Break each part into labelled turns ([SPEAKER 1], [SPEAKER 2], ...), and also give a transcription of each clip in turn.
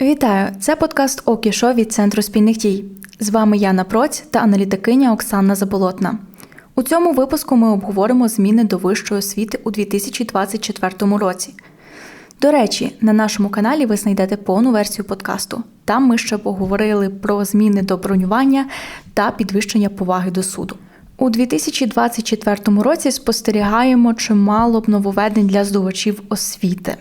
[SPEAKER 1] Вітаю! Це подкаст Окішо від Центру спільних дій. З вами Яна Проць та аналітикиня Оксана Заболотна. У цьому випуску ми обговоримо зміни до вищої освіти у 2024 році. До речі, на нашому каналі ви знайдете повну версію подкасту. Там ми ще поговорили про зміни до бронювання та підвищення поваги до суду. У 2024 році спостерігаємо чимало б нововведень для здобувачів освіти.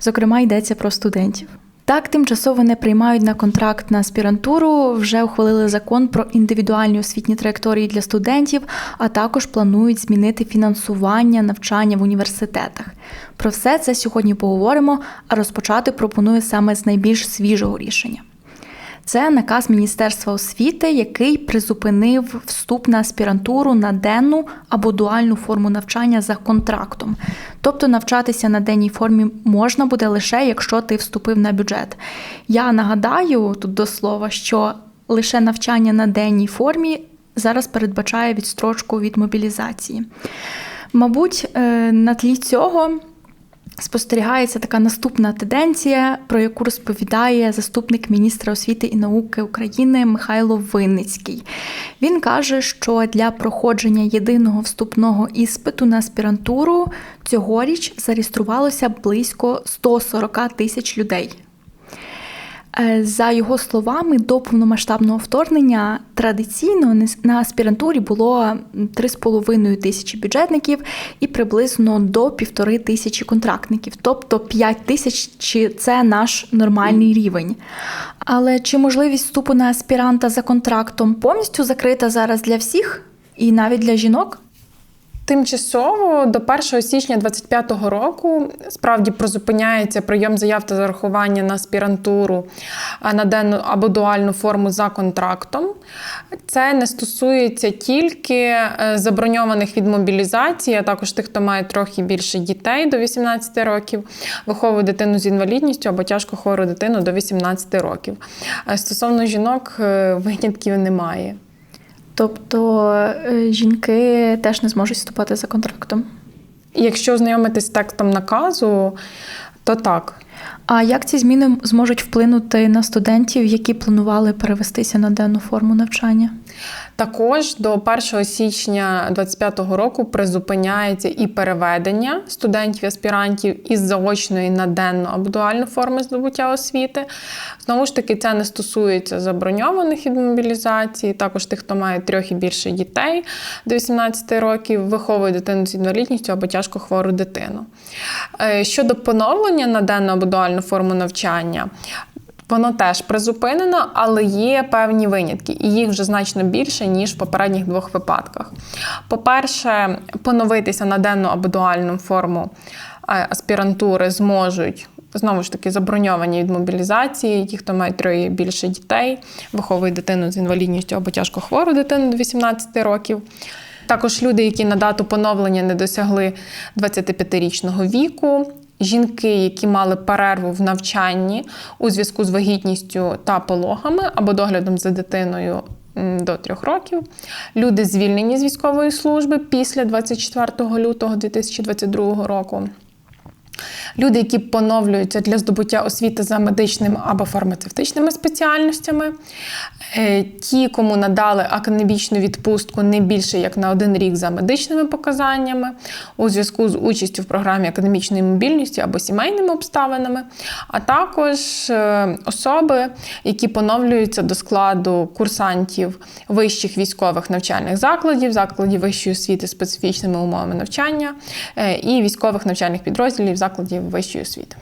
[SPEAKER 1] Зокрема, йдеться про студентів. Так, тимчасово не приймають на контракт на аспірантуру, вже ухвалили закон про індивідуальні освітні траєкторії для студентів, а також планують змінити фінансування навчання в університетах. Про все це сьогодні поговоримо, а розпочати пропоную саме з найбільш свіжого рішення. Це наказ Міністерства освіти, який призупинив вступ на аспірантуру на денну або дуальну форму навчання за контрактом. Тобто навчатися на денній формі можна буде лише якщо ти вступив на бюджет. Я нагадаю тут до слова, що лише навчання на денній формі зараз передбачає відстрочку від мобілізації. Мабуть, е, на тлі цього спостерігається така наступна тенденція, про яку розповідає заступник міністра освіти і науки України Михайло Винницький. Він каже, що для проходження єдиного вступного іспиту на аспірантуру цьогоріч зареєструвалося близько 140 тисяч людей. Е, за його словами, до повномасштабного вторгнення традиційно на аспірантурі було 3,5 тисячі бюджетників і приблизно до півтори тисячі контрактників, тобто 5 тисяч це наш нормальний рівень. Але чи можливість вступу на аспіранта за контрактом повністю закрита зараз для всіх і навіть для жінок?
[SPEAKER 2] Тимчасово до 1 січня 2025 року справді призупиняється прийом заяв та зарахування на аспірантуру на денну або дуальну форму за контрактом. Це не стосується тільки е, заброньованих від мобілізації, а також тих, хто має трохи більше дітей до 18 років, виховує дитину з інвалідністю або тяжко хвору дитину до 18 років. Стосовно жінок е, винятків немає.
[SPEAKER 1] Тобто е, жінки теж не зможуть вступати за контрактом.
[SPEAKER 2] Якщо знайомитись з текстом наказу, то так.
[SPEAKER 1] А як ці зміни зможуть вплинути на студентів, які планували перевестися на денну форму навчання?
[SPEAKER 2] Також до 1 січня 2025 року призупиняється і переведення студентів аспірантів із заочної на денну або дуальну форму здобуття освіти. Знову ж таки, це не стосується заброньованих від мобілізації, також тих, хто має трьох і більше дітей до 18 років, виховує дитину з інвалідністю або тяжко хвору дитину. Е, щодо поновлення на денну або дуальну форму навчання, Воно теж призупинено, але є певні винятки, і їх вже значно більше, ніж в попередніх двох випадках. По-перше, поновитися на денну або дуальну форму е, аспірантури зможуть. Знову ж таки, заброньовані від мобілізації, ті, хто мають троє більше дітей, виховують дитину з інвалідністю або тяжко хвору дитину до 18 років. Також люди, які на дату поновлення не досягли 25-річного віку, жінки, які мали перерву в навчанні у зв'язку з вагітністю та пологами або доглядом за дитиною. До трьох років люди звільнені з військової служби після 24 лютого 2022 року. Люди, які поновлюються для здобуття освіти за медичними або фармацевтичними спеціальностями, е, ті, кому надали академічну відпустку не більше як на один рік за медичними показаннями, у зв'язку з участю в програмі академічної мобільності або сімейними обставинами, а також е, особи, які поновлюються до складу курсантів вищих військових навчальних закладів, закладів вищої освіти з специфічними умовами навчання е, і військових навчальних підрозділів закладів вищої освіти.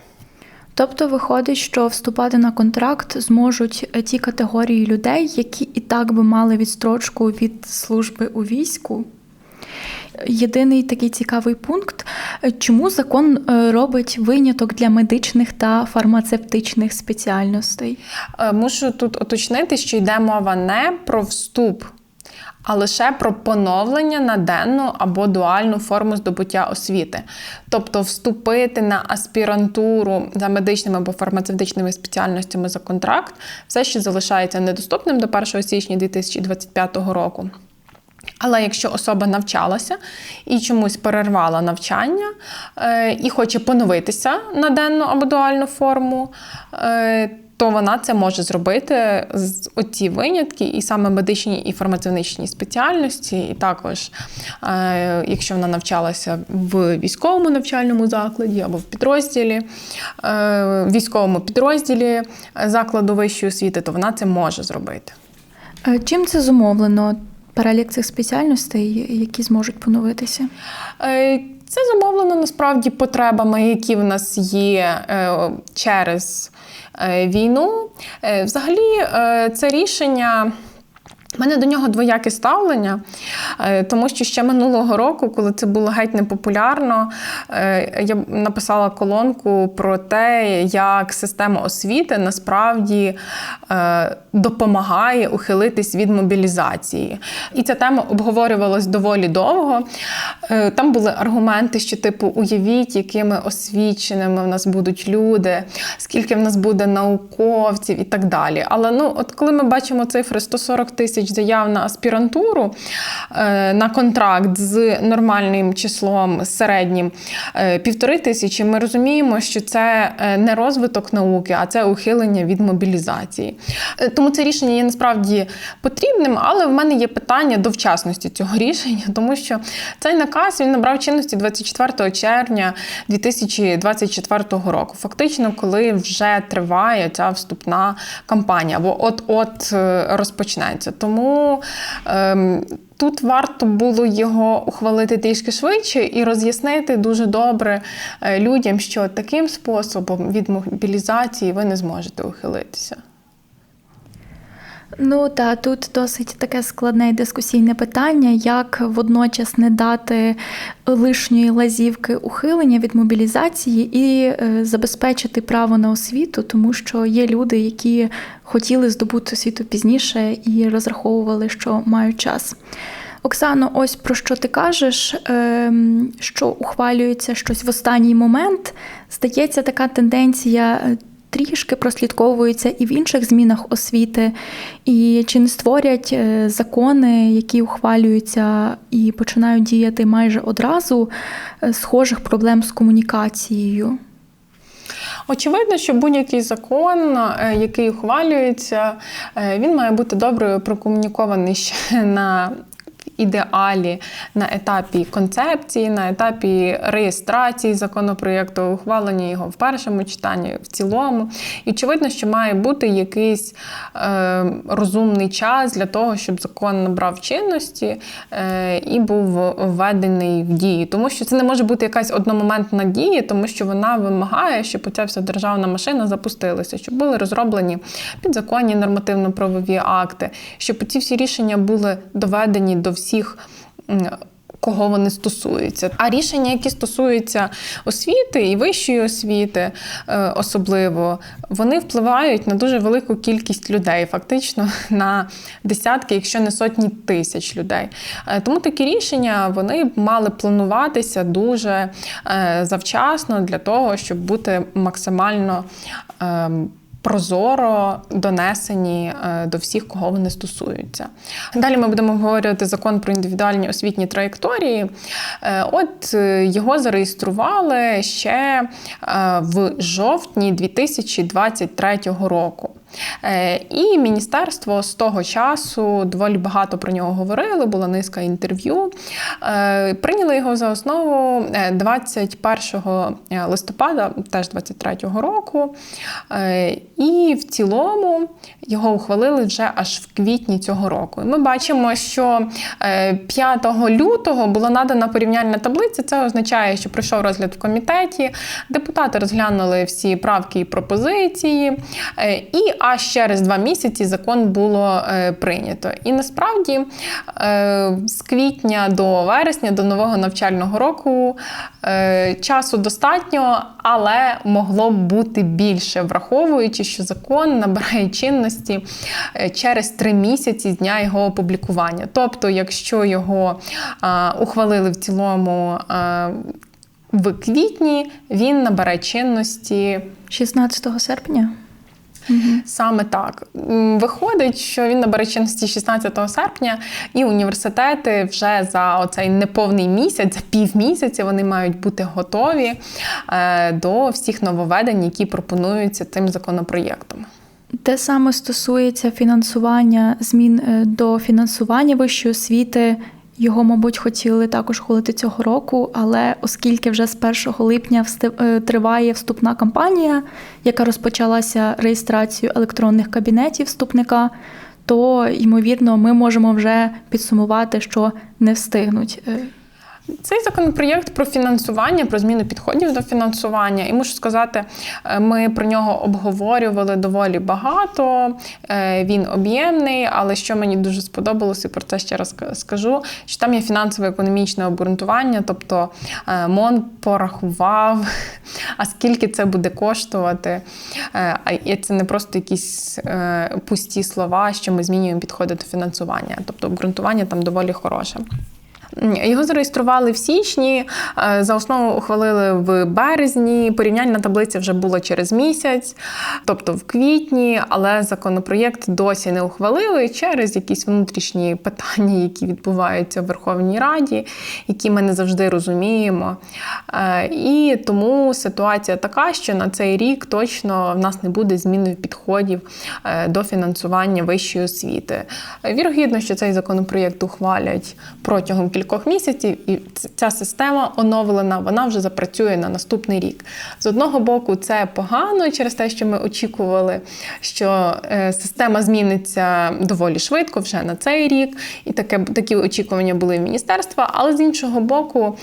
[SPEAKER 1] Тобто виходить, що вступати на контракт зможуть е, ті категорії людей, які і так би мали відстрочку від служби у війську. Єдиний такий цікавий пункт, е, чому закон е, робить виняток для медичних та фармацевтичних спеціальностей?
[SPEAKER 2] Мушу тут уточнити, що йде мова не про вступ а лише про поновлення на денну або дуальну форму здобуття освіти. Тобто вступити на аспірантуру за медичними або фармацевтичними спеціальностями за контракт все ще залишається недоступним до 1 січня 2025 року. Але якщо особа навчалася і чомусь перервала навчання е, і хоче поновитися на денну або дуальну форму, е, то вона це може зробити з оці винятки, і саме медичні і фармацевтичні спеціальності, і також, е, якщо вона навчалася в військовому навчальному закладі або в підрозділі, е, військовому підрозділі закладу вищої освіти, то вона це може зробити.
[SPEAKER 1] Е, Чим це зумовлено? Перелік цих спеціальностей, які зможуть поновитися?
[SPEAKER 2] Це замовлено насправді потребами, які в нас є е, через е, війну. Е, Взагалі, це рішення. У мене до нього двояке ставлення, е, тому що ще минулого року, коли це було геть непопулярно, е, я написала колонку про те, як система освіти насправді е, допомагає ухилитись від мобілізації. І ця тема обговорювалась доволі довго. Там були аргументи, що, типу, уявіть, якими освіченими в нас будуть люди, скільки в нас буде науковців і так далі. Але ну, от коли ми бачимо цифри 140 тисяч заяв на аспірантуру е, на контракт з нормальним числом середнім е, півтори тисячі, ми розуміємо, що це е, не розвиток науки, а це ухилення від мобілізації. Тому це рішення є насправді потрібним, але в мене є питання до вчасності цього рішення, тому що цей наказ він набрав чинності 24 червня 2024 року. Фактично, коли вже триває ця вступна кампанія, або от-от розпочнеться. Тому ем, тут варто було його ухвалити трішки швидше і роз'яснити дуже добре е, людям, що таким способом від мобілізації ви не зможете ухилитися.
[SPEAKER 1] Ну та тут досить таке складне і дискусійне питання, як водночас не дати лишньої лазівки ухилення від мобілізації і е, забезпечити право на освіту, тому що є люди, які хотіли здобути освіту пізніше і розраховували, що мають час. Оксано, ось про що ти кажеш, ем, що ухвалюється щось в останній момент. Здається, така тенденція е, трішки прослідковується і в інших змінах освіти, і чи не створять е, закони, які ухвалюються і починають діяти майже одразу, е, схожих проблем з комунікацією.
[SPEAKER 2] Очевидно, що будь-який закон, е, який ухвалюється, він має бути добре прокомунікований ще на ідеалі на етапі концепції, на етапі реєстрації законопроєкту, ухвалення його в першому читанні, в цілому. І очевидно, що має бути якийсь е, розумний час для того, щоб закон набрав чинності е, і був введений в дію. Тому що це не може бути якась одномоментна дія, тому що вона вимагає, щоб ця вся державна машина запустилася, щоб були розроблені підзаконні нормативно-правові акти, щоб ці всі рішення були доведені до всіх. М, Кого вони стосуються, а рішення, які стосуються освіти і вищої освіти, е, особливо, вони впливають на дуже велику кількість людей, фактично на десятки, якщо не сотні тисяч людей. Е, Тому такі рішення вони мали плануватися дуже е, завчасно для того, щоб бути максимально. Прозоро донесені е, до всіх, кого вони стосуються. Далі ми будемо обговорювати закон про індивідуальні освітні траєкторії. Е, От е, його зареєстрували ще в жовтні 2023 року. Е, І міністерство з того часу доволі багато про нього говорили, була низка інтерв'ю. Е, Прийняли його за основу е, 21 листопада, теж 23-го року. Е, І в цілому його ухвалили вже аж в квітні цього року. І Ми бачимо, що е, 5 лютого була надана порівняльна таблиця. Це означає, що пройшов розгляд в комітеті. Депутати розглянули всі правки і пропозиції. е, І аж через два місяці закон було е, прийнято. І насправді е, з квітня до вересня, до нового навчального року е, часу достатньо, але могло б бути більше, враховуючи, що закон набирає чинності через три місяці з дня його опублікування. Тобто, якщо його ухвалили в цілому. в квітні він набере чинності
[SPEAKER 1] 16 серпня.
[SPEAKER 2] Саме так виходить, що він набере чинності 16 серпня, і університети вже за оцей неповний місяць, за півмісяця, вони мають бути готові е, до всіх нововведень, які пропонуються цим законопроєктом.
[SPEAKER 1] Те саме стосується фінансування змін е, до фінансування вищої освіти. Його, мабуть, хотіли також хулити цього року, але оскільки вже з 1 липня е, триває вступна кампанія, яка розпочалася реєстрацією електронних кабінетів вступника, то ймовірно ми можемо вже підсумувати, що не встигнуть.
[SPEAKER 2] Цей законопроєкт про фінансування, про зміну підходів до фінансування, і мушу сказати, е, ми про нього обговорювали доволі багато. Е, Він об'ємний, але що мені дуже сподобалося, і про це ще раз скажу, що там є фінансово-економічне обґрунтування, тобто е, МОН порахував, а скільки це буде коштувати. І це не просто якісь пусті слова, що ми змінюємо підходи до фінансування. Тобто обґрунтування там доволі хороше. Його зареєстрували в січні, е, за основу ухвалили в березні. Порівняльна таблиця вже була через місяць, тобто в квітні, але законопроєкт досі не ухвалили через якісь внутрішні питання, які відбуваються в Верховній Раді, які ми не завжди розуміємо. Е, І тому ситуація така, що на цей рік точно в нас не буде зміни підходів е, до фінансування вищої освіти. Вірогідно, що цей законопроєкт ухвалять протягом кількох місяців, і ця система оновлена, вона вже запрацює на наступний рік. З одного боку, це погано через те, що ми очікували, що е, система зміниться доволі швидко вже на цей рік, і таке такі очікування були в міністерства. Але з іншого боку,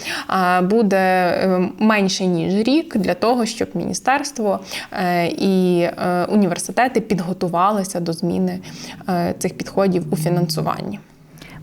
[SPEAKER 2] буде е, менше ніж рік для того, щоб міністерство е, і університети підготувалися до зміни цих підходів у фінансуванні.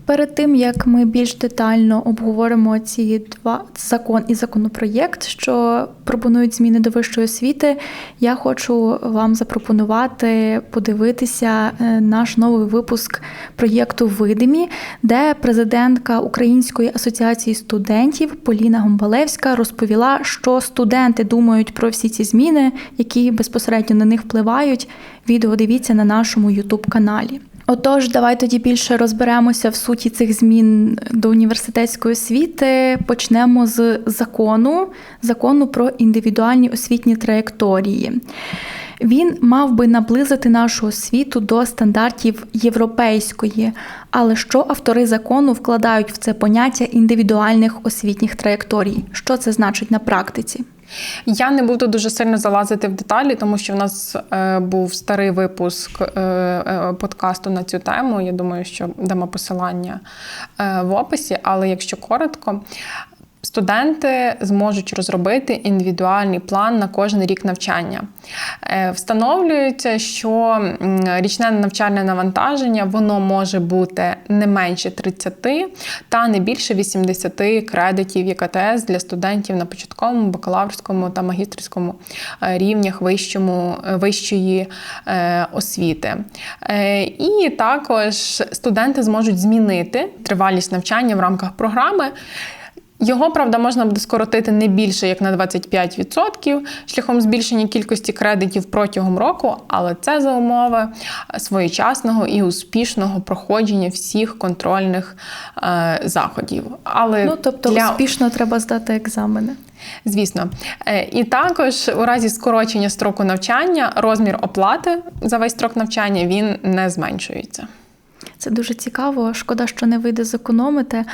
[SPEAKER 1] Перед тим як ми більш детально обговоримо ці два закон і законопроєкт, що пропонують зміни до вищої освіти, я хочу вам запропонувати подивитися е, наш новий випуск проєкту Видимі, де президентка Української асоціації студентів Поліна Гомбалевська розповіла, що студенти думають про всі ці зміни, які безпосередньо на них впливають. Відео дивіться на нашому Ютуб каналі. Отож, давай тоді більше розберемося в суті цих змін до університетської освіти. Почнемо з закону, закону про індивідуальні освітні траєкторії. Він мав би наблизити нашу освіту до стандартів європейської. Але що автори закону вкладають в це поняття індивідуальних освітніх траєкторій? Що це значить на практиці?
[SPEAKER 2] Я не буду дуже сильно залазити в деталі, тому що в нас е, був старий випуск е, е, подкасту на цю тему. Я думаю, що дамо посилання е, в описі. Але якщо коротко, студенти зможуть розробити індивідуальний план на кожен рік навчання. Е, Встановлюється, що річне навчальне навантаження воно може бути не менше 30 та не більше 80 кредитів ЄКТС для студентів на початковому, бакалаврському та магістерському е, рівнях вищому, е, вищої освіти. І також студенти зможуть змінити тривалість навчання в рамках програми. Його, правда, можна буде скоротити не більше як на 25% шляхом збільшення кількості кредитів протягом року, але це за умови своєчасного і успішного проходження всіх контрольних е, заходів. Але
[SPEAKER 1] Ну тобто,
[SPEAKER 2] для...
[SPEAKER 1] успішно треба здати екзамени.
[SPEAKER 2] Звісно, Е, і також у разі скорочення строку навчання розмір оплати за весь строк навчання він не зменшується.
[SPEAKER 1] Це дуже цікаво. Шкода, що не вийде зекономити.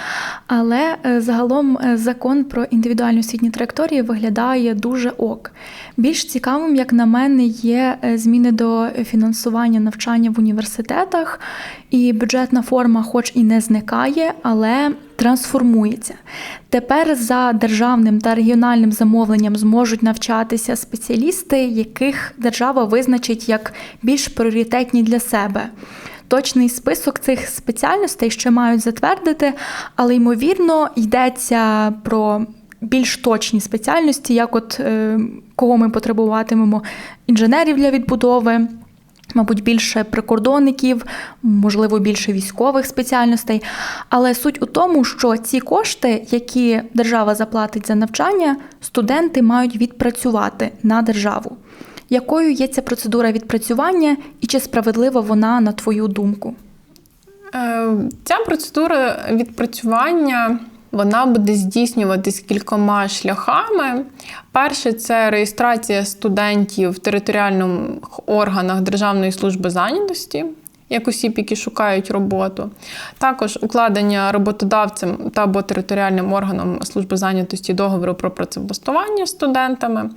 [SPEAKER 1] Але е, загалом е, закон про індивідуальні освітні траєкторії виглядає дуже ок. Більш цікавим, як на мене, є е, зміни до фінансування навчання в університетах, і бюджетна форма, хоч і не зникає, але трансформується. Тепер за державним та регіональним замовленням зможуть навчатися спеціалісти, яких держава визначить як більш пріоритетні для себе. Точний список цих спеціальностей ще мають затвердити, але ймовірно йдеться про більш точні спеціальності, як от е, кого ми потребуватимемо інженерів для відбудови. Мабуть, більше прикордонників, можливо, більше військових спеціальностей. Але суть у тому, що ці кошти, які держава заплатить за навчання, студенти мають відпрацювати на державу. Якою є ця процедура відпрацювання і чи справедлива вона на твою думку?
[SPEAKER 2] Е, Ця процедура відпрацювання Вона буде здійснюватись кількома шляхами. Перше це реєстрація студентів в територіальних органах Державної служби зайнятості. Як осіб, які шукають роботу, також укладення роботодавцем та або територіальним органом служби зайнятості договору про працевлаштування студентами,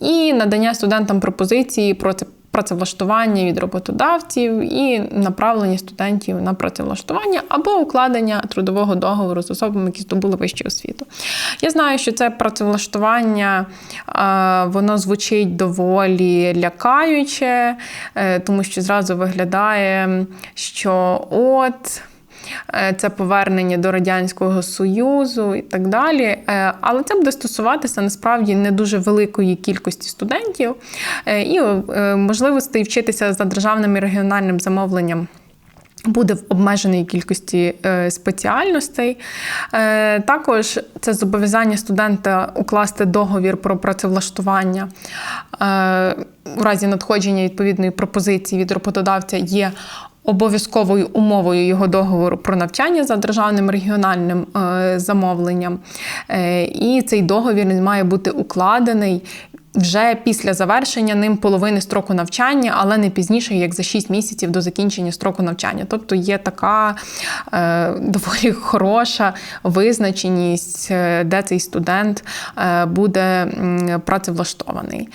[SPEAKER 2] і надання студентам пропозиції про це працевлаштування від роботодавців і направлення студентів на працевлаштування або укладення трудового договору з особами, які здобули вищу освіту. Я знаю, що це працевлаштування воно звучить доволі лякаюче, е, тому що зразу виглядає, що от. Е, Це повернення до Радянського Союзу і так далі. Е, Але це буде стосуватися насправді не дуже великої кількості студентів е, і можливостей вчитися за державним і регіональним замовленням. Буде в обмеженій кількості спеціальностей. Також це зобов'язання студента укласти договір про працевлаштування у разі надходження відповідної пропозиції від роботодавця є обов'язковою умовою його договору про навчання за державним регіональним е, замовленням. Е, І цей договір має бути укладений вже після завершення ним половини строку навчання, але не пізніше, як за 6 місяців до закінчення строку навчання. Тобто є така е, доволі хороша визначеність, де цей студент буде працевлаштований.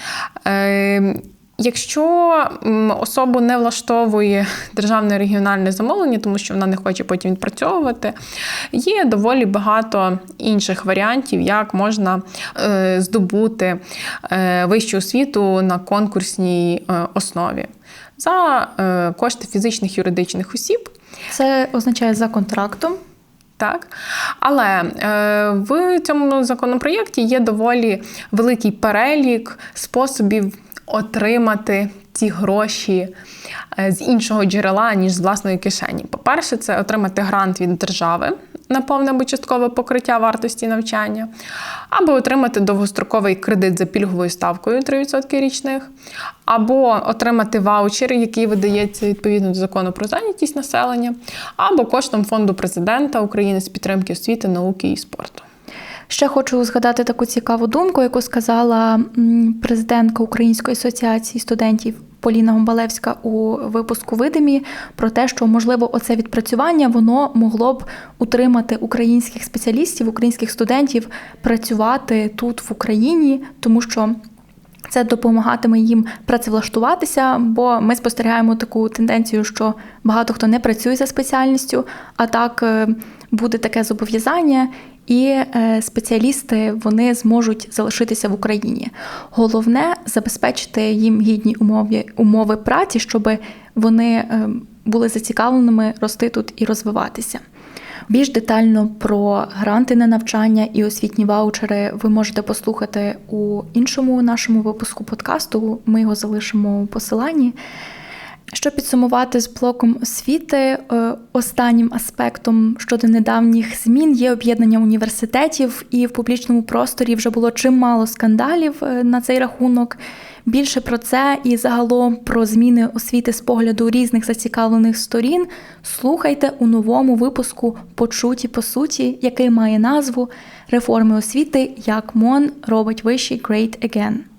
[SPEAKER 2] Якщо особу не влаштовує державне регіональне замовлення, тому що вона не хоче потім відпрацьовувати, є доволі багато інших варіантів, як можна е, здобути е, вищу освіту на конкурсній е, основі за кошти фізичних юридичних осіб.
[SPEAKER 1] Це означає за контрактом.
[SPEAKER 2] Так, але е, в цьому законопроєкті є доволі великий перелік способів отримати ті гроші е, з іншого джерела, ніж з власної кишені. По-перше, це отримати грант від держави на повне або часткове покриття вартості навчання, або отримати довгостроковий кредит за пільговою ставкою 3% річних, або отримати ваучер, який видається відповідно до закону про зайнятість населення, або коштом фонду президента України з підтримки освіти, науки і спорту.
[SPEAKER 1] Ще хочу згадати таку цікаву думку, яку сказала президентка Української асоціації студентів Поліна Гомбалевська у випуску видимі про те, що можливо оце відпрацювання воно могло б утримати українських спеціалістів, українських студентів працювати тут в Україні, тому що. Це допомагатиме їм працевлаштуватися, бо ми спостерігаємо таку тенденцію, що багато хто не працює за спеціальністю, а так е, буде таке зобов'язання, і е, спеціалісти вони зможуть залишитися в Україні. Головне забезпечити їм гідні умови, умови праці, щоб вони е, були зацікавленими рости тут і розвиватися. Більш детально про гранти на навчання і освітні ваучери ви можете послухати у іншому нашому випуску подкасту. Ми його залишимо у посиланні. Щоб підсумувати з блоком освіти, е, останнім аспектом щодо недавніх змін є об'єднання університетів, і в публічному просторі вже було чимало скандалів е, на цей рахунок. Більше про це і загалом про зміни освіти з погляду різних зацікавлених сторін слухайте у новому випуску Почуті по суті, який має назву Реформи освіти як МОН робить вищий Great Again.